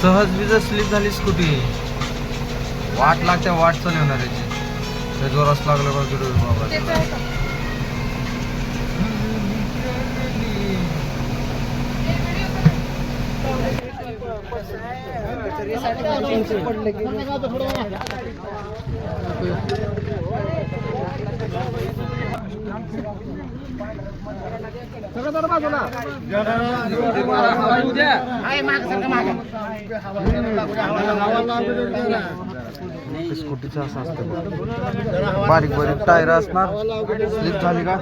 सहज बीज स्लिप झाली स्कूटी. वाट लागते वाट चालवणार याची ते जोरास लागलं बघ गिरवी बाबा स्कूटीचं असं असतं बारीक बारीक टायर असणार. स्लिप झाली का?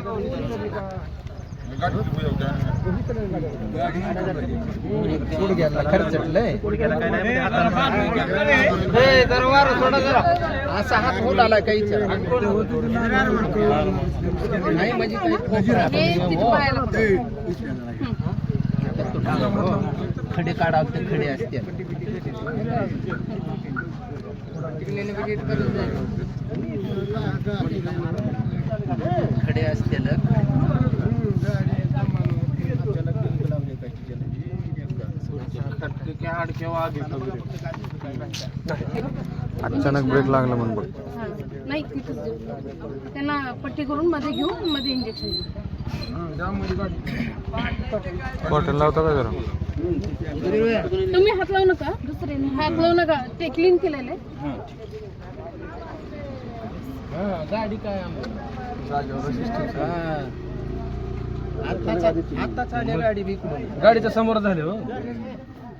असा हात होत आला काही नाही म्हणजे खडे काढा ते खडे असते खडे असते अचानक ब्रेक लागला म्हणून बघ हा. नाही तिथंच देऊ. त्यांना पट्टी करून मध्ये घेऊन मध्ये इंजेक्शन बॉटल लावता का जरा तुम्ही हात लावू नका. दुसरे हात लावू नका. ते क्लीन केलेले. गाडी काय आत्ताच गाडीच्या समोर झाले हो.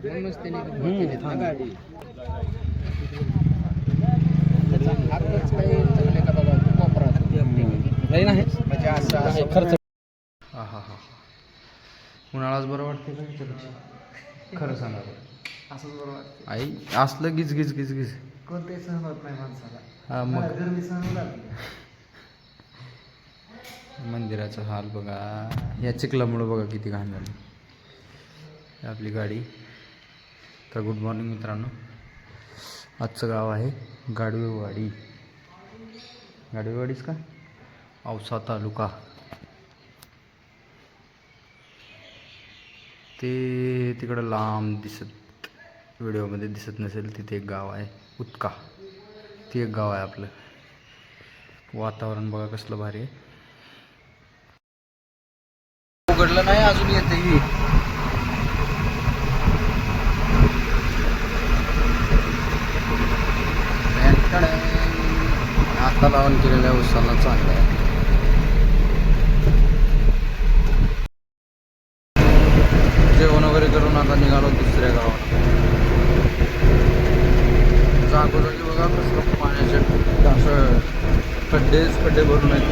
म्हणूनच त्याने काही चांगले का बाबा? नाही म्हणजे असं असं खर्च. हा हा हा. उन्हाळाच बरं वाटते का? खरं सांगा. असंच बरं वाटतं आई असलं गिज गिज गिज गिज. कोणतेही सहन होत नाही माणसाला. हा मग. गरमी सहन होणार मंदिराचा हाल बघा. या चिखलामुळं बघा किती घाण झाली. आपली गाडी. तर गुड मॉर्निंग मित्रांनो. आजचं गाव आहे गाडवेवाडी. गाडवेवाडीच का? औसा तालुका. ते तिकडं लांब दिसत व्हिडिओमध्ये दिसत नसेल तिथे एक गाव आहे उत्का ते एक गाव आहे आपलं. वातावरण बघा कसलं भारी आहे. उघडलं नाही अजून येते आता लावून केलेल्या उसाला चांगला आहे. जेवण वगैरे करून आता निघालो दुसऱ्या गावात. जागोजागी बघा कसं पाण्याचे. असं खड्डेच खड्डे भरून आहेत.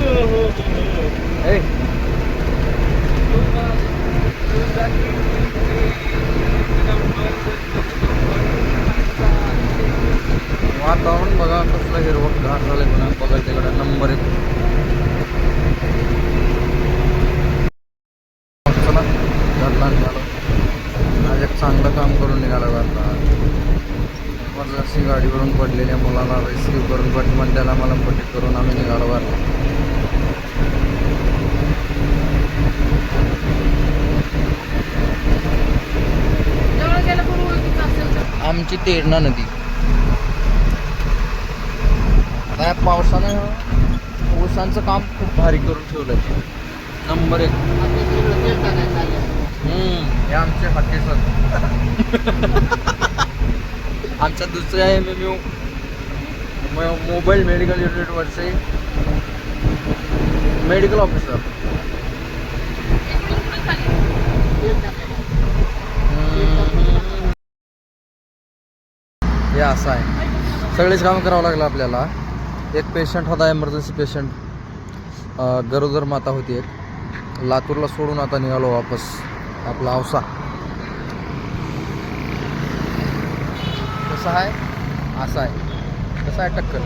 वातावरण बघा कसलं हिरवं घाट झालंय बघा बघा तिकडे नंबर एक. चला आज एक चांगलं काम करून निघालो गाडीवरून पडलेल्या मुलाला रेस्क्यू करून पटमंड्याला मला पट्टी करून आम्ही निघालो पण तर. आमची तेरणा नदी आता या पावसानं ऊसांचं काम खूप भारी करून ठेवलं आहे नंबर एक. हे आमचे हाके सर. आमचा दुसऱ्या M M U mobile medical युनिटवरचे medical officer. हे असं आहे. सगळेच काम करावं लागलं आपल्याला. एक पेशंट होता एमर्जन्सी पेशंट गरोदर माता होती एक. लातूरला सोडून आता निघालो वापस. आपला औसा. कसा आहे? असं आहे. कसं आहे टक्कर?